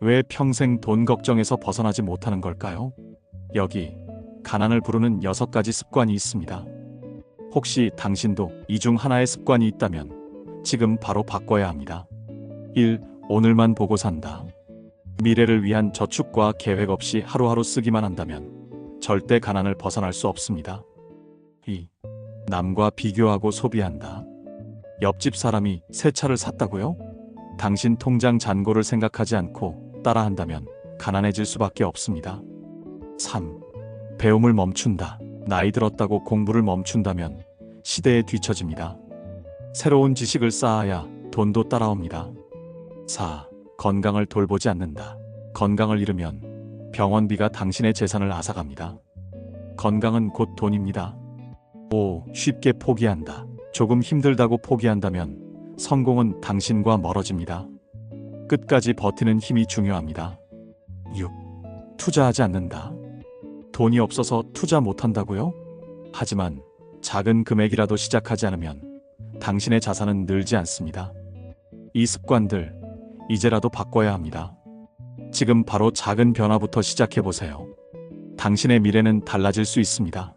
왜 평생 돈 걱정에서 벗어나지 못하는 걸까요? 여기 가난을 부르는 여섯 가지 습관이 있습니다. 혹시 당신도 이 중 하나의 습관이 있다면 지금 바로 바꿔야 합니다. 1. 오늘만 보고 산다. 미래를 위한 저축과 계획 없이 하루하루 쓰기만 한다면 절대 가난을 벗어날 수 없습니다. 2. 남과 비교하고 소비한다. 옆집 사람이 새 차를 샀다고요? 당신 통장 잔고를 생각하지 않고 따라 한다면 가난해질 수밖에 없습니다. 3. 배움을 멈춘다. 나이 들었다고 공부를 멈춘다면 시대에 뒤처집니다. 새로운 지식을 쌓아야 돈도 따라옵니다. 4. 건강을 돌보지 않는다. 건강을 잃으면 병원비가 당신의 재산을 앗아갑니다. 건강은 곧 돈입니다. 5. 쉽게 포기한다. 조금 힘들다고 포기한다면 성공은 당신과 멀어집니다. 끝까지 버티는 힘이 중요합니다. 6. 투자하지 않는다. 돈이 없어서 투자 못한다고요? 하지만 작은 금액이라도 시작하지 않으면 당신의 자산은 늘지 않습니다. 이 습관들 이제라도 바꿔야 합니다. 지금 바로 작은 변화부터 시작해 보세요. 당신의 미래는 달라질 수 있습니다.